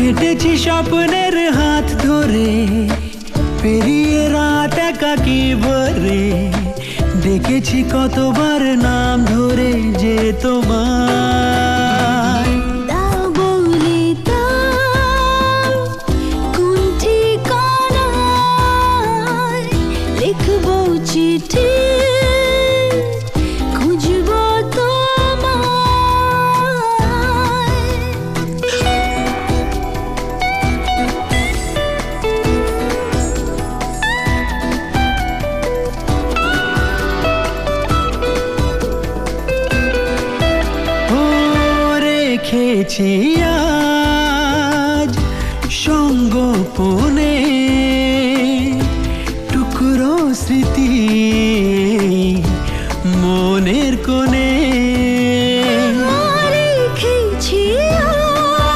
হেঁটেছি স্বপ্নের হাত ধরে, পেরিয়ে রাত একাকি ভরে। দেখেছি কতবার নাম ধরে যে তোমার বলে চিঠি? রেখেছি আজ সঙ্গোপনে। টুকরো স্মৃতি মনের কোণে।